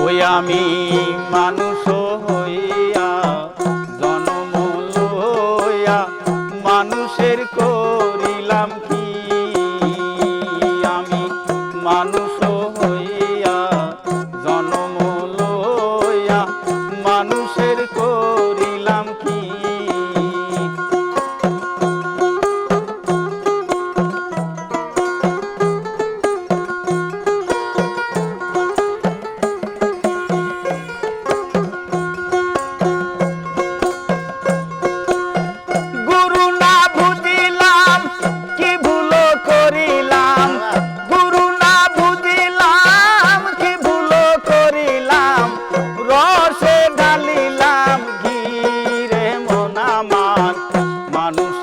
ওই আমি মানুষ হইয়া জনম হইয়া মানুষের কো hermanos.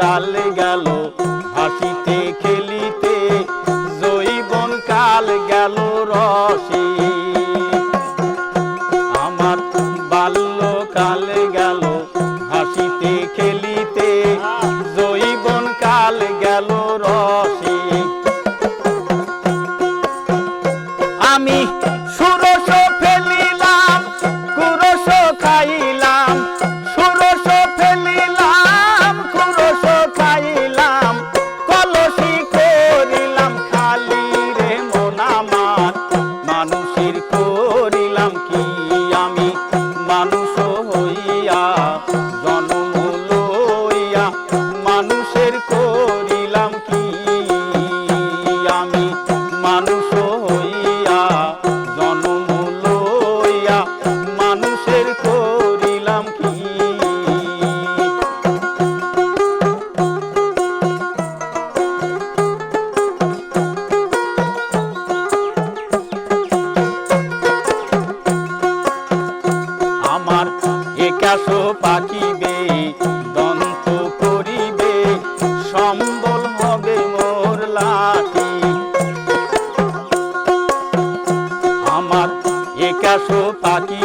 কালে হইয়া জন দন্ত করিবে সম্বল হবে মোর লাঠি। আমার একাশো পাখি